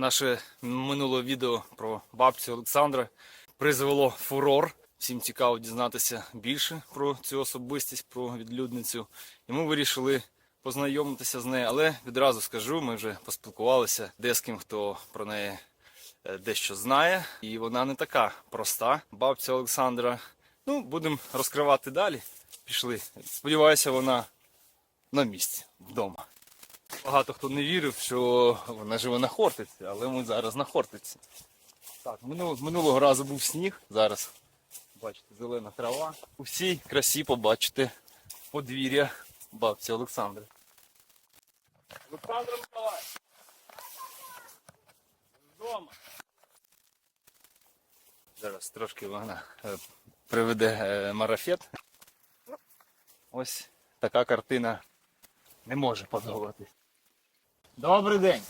Наше минуле відео про бабцю Олександра призвело фурор. Всім цікаво дізнатися більше про цю особистість, про відлюдницю. І ми вирішили познайомитися з нею. Але відразу скажу, ми вже поспілкувалися де хто про неї е, дещо знає. І вона не така проста, бабця Олександра. Ну, будемо розкривати далі. Пішли. Сподіваюся, вона на місці вдома. Багато хто не вірив, що вона живе на Хортиці, але ми зараз на Хортиці. Так, минулого, минулого разу був сніг, зараз бачите, зелена трава. У всій красі побачите подвір'я бабці Олександри. Олександр Миколаївич! Вдома. Зараз трошки вона е, приведе е, марафет. Ось така картина не може подобатись. Добрий день.